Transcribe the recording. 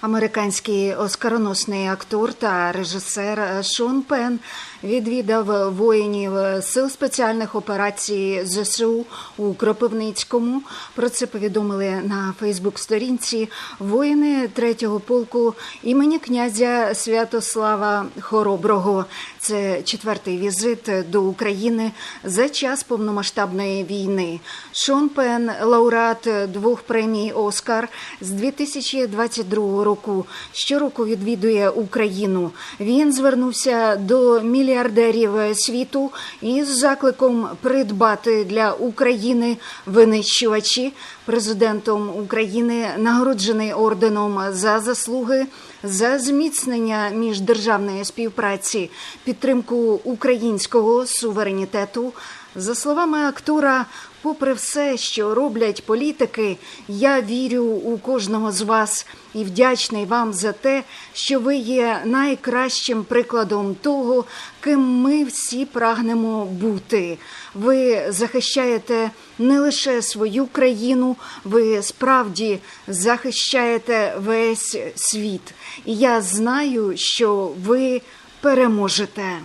Американський оскароносний актор та режисер Шон Пен відвідав воїнів сил спеціальних операцій ЗСУ у Кропивницькому. Про це повідомили на Фейсбук-сторінці воїни третього полку імені князя Святослава Хороброго. Це четвертий візит до України за час повномасштабної війни. Шон Пен, лауреат двох премій Оскар з 2022 року. Щороку відвідує Україну. Він звернувся до мільярдерів світу із закликом придбати для України винищувачі. Президентом України нагороджений орденом за заслуги за зміцнення міждержавної співпраці, підтримку українського суверенітету. За словами актора, попри все, що роблять політики, я вірю у кожного з вас і вдячний вам за те, що ви є найкращим прикладом того, ким ми всі прагнемо бути. Ви захищаєте не лише свою країну, ви справді захищаєте весь світ. І я знаю, що ви переможете.